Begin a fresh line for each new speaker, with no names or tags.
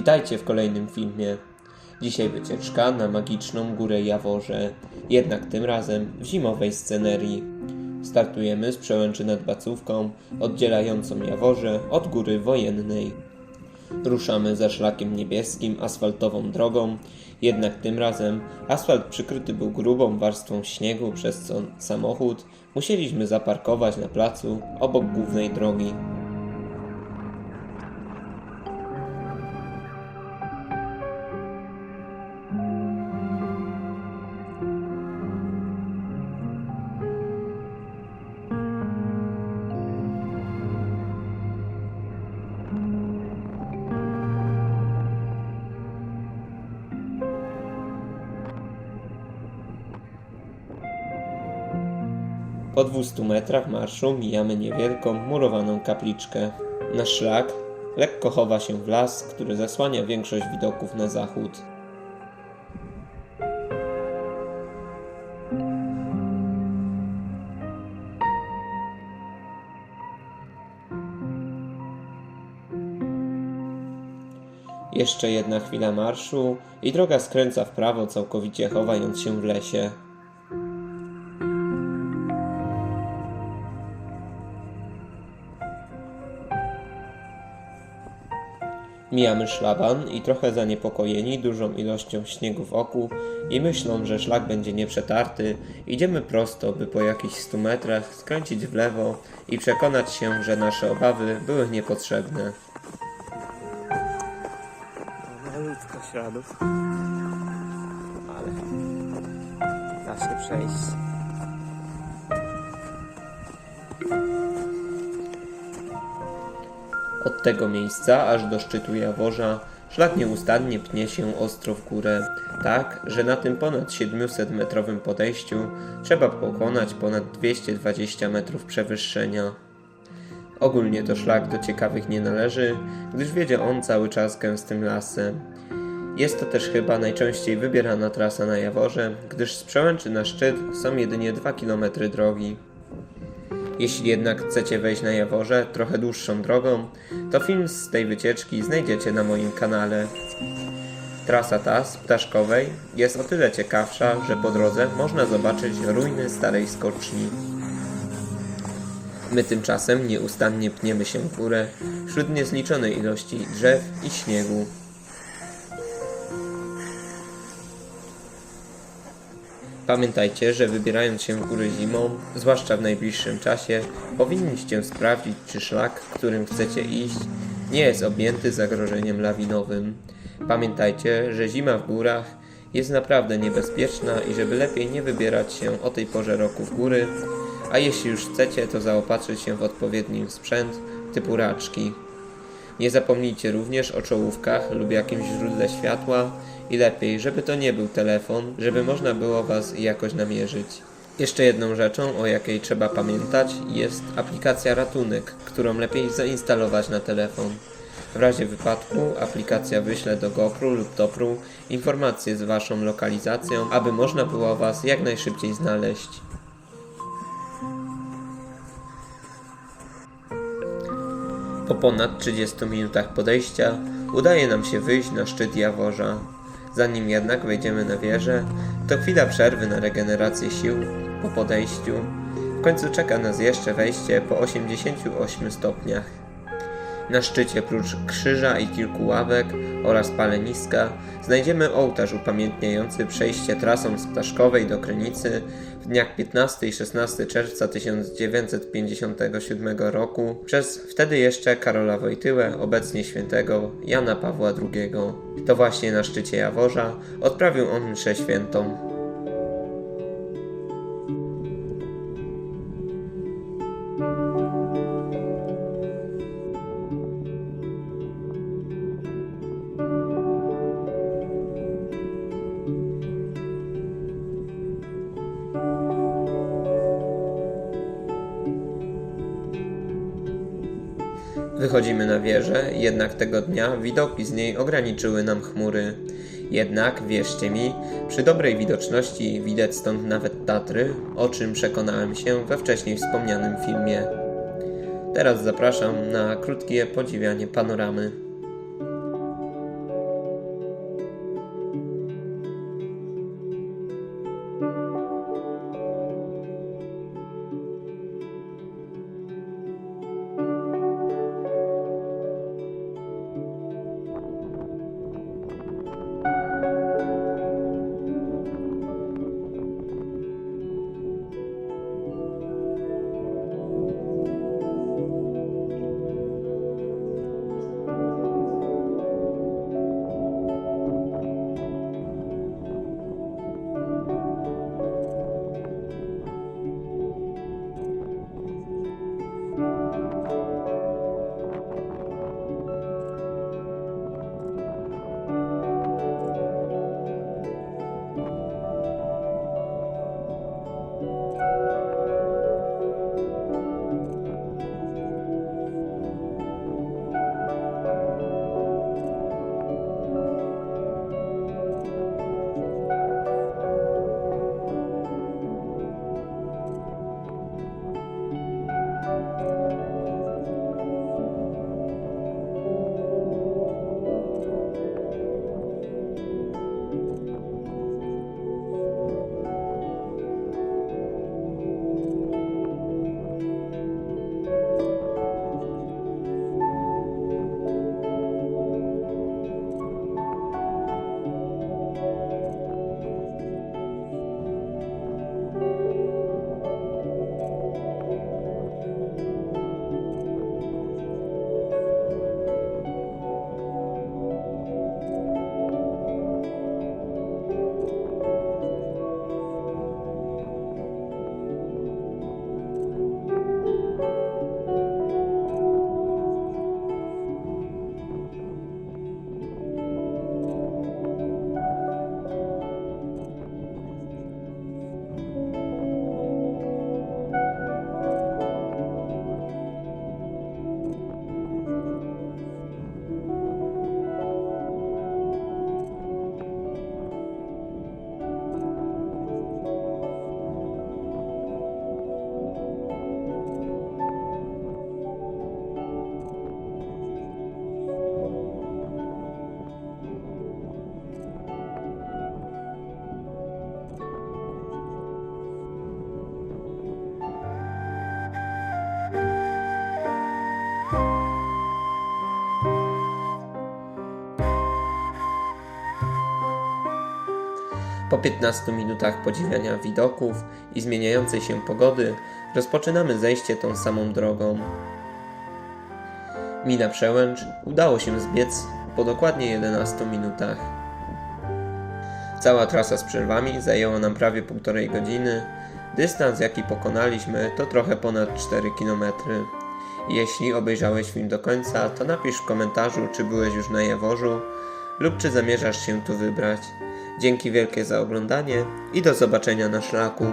Witajcie w kolejnym filmie. Dzisiaj wycieczka na magiczną górę Jaworze, jednak tym razem w zimowej scenerii. Startujemy z przełęczy nad Bacówką, oddzielającą Jaworze od góry wojennej. Ruszamy za szlakiem niebieskim, asfaltową drogą, jednak tym razem asfalt przykryty był grubą warstwą śniegu, przez co samochód musieliśmy zaparkować na placu obok głównej drogi. Po 200 metrach marszu mijamy niewielką, murowaną kapliczkę. Nasz szlak lekko chowa się w las, który zasłania większość widoków na zachód. Jeszcze jedna chwila marszu i droga skręca w prawo, całkowicie chowając się w lesie. Mijamy szlaban i trochę zaniepokojeni dużą ilością śniegu wokół i myślą, że szlak będzie nieprzetarty, idziemy prosto, by po jakichś 100 metrach skręcić w lewo i przekonać się, że nasze obawy były niepotrzebne.
Malutko śladów. Ale da się przejść.
Od tego miejsca aż do szczytu Jaworza szlak nieustannie pnie się ostro w górę, tak, że na tym ponad 700-metrowym podejściu trzeba pokonać ponad 220 metrów przewyższenia. Ogólnie to szlak do ciekawych nie należy, gdyż wiedzie on cały czas gęstym lasem. Jest to też chyba najczęściej wybierana trasa na Jaworze, gdyż z przełęczy na szczyt są jedynie 2 km drogi. Jeśli jednak chcecie wejść na Jaworze trochę dłuższą drogą, to film z tej wycieczki znajdziecie na moim kanale. Trasa ta z Ptaszkowej jest o tyle ciekawsza, że po drodze można zobaczyć ruiny starej skoczni. My tymczasem nieustannie pniemy się w górę wśród niezliczonej ilości drzew i śniegu. Pamiętajcie, że wybierając się w góry zimą, zwłaszcza w najbliższym czasie, powinniście sprawdzić, czy szlak, którym chcecie iść, nie jest objęty zagrożeniem lawinowym. Pamiętajcie, że zima w górach jest naprawdę niebezpieczna i żeby lepiej nie wybierać się o tej porze roku w góry, a jeśli już chcecie, to zaopatrzyć się w odpowiedni sprzęt typu raczki. Nie zapomnijcie również o czołówkach lub jakimś źródle światła i lepiej, żeby to nie był telefon, żeby można było Was jakoś namierzyć. Jeszcze jedną rzeczą, o jakiej trzeba pamiętać, jest aplikacja Ratunek, którą lepiej zainstalować na telefon. W razie wypadku aplikacja wyśle do GoPro lub Topru informacje z Waszą lokalizacją, aby można było Was jak najszybciej znaleźć. Po ponad 30 minutach podejścia udaje nam się wyjść na szczyt Jaworza. Zanim jednak wejdziemy na wieżę, to chwila przerwy na regenerację sił po podejściu. W końcu czeka nas jeszcze wejście po 88 stopniach. Na szczycie prócz krzyża i kilku ławek oraz paleniska znajdziemy ołtarz upamiętniający przejście trasą z Ptaszkowej do Krynicy w dniach 15 i 16 czerwca 1957 roku przez wtedy jeszcze Karola Wojtyłę, obecnie świętego Jana Pawła II. To właśnie na szczycie Jaworza odprawił on mszę świętą. Wychodzimy na wieżę, jednak tego dnia widoki z niej ograniczyły nam chmury. Jednak, wierzcie mi, przy dobrej widoczności widać stąd nawet Tatry, o czym przekonałem się we wcześniej wspomnianym filmie. Teraz zapraszam na krótkie podziwianie panoramy. 15 minutach podziwiania widoków i zmieniającej się pogody rozpoczynamy zejście tą samą drogą. Mina przełęcz udało się zbiec po dokładnie 11 minutach. Cała trasa z przerwami zajęła nam prawie półtorej godziny. Dystans jaki pokonaliśmy to trochę ponad 4 km. Jeśli obejrzałeś film do końca, to napisz w komentarzu, czy byłeś już na Jaworzu lub czy zamierzasz się tu wybrać. Dzięki wielkie za oglądanie i do zobaczenia na szlaku.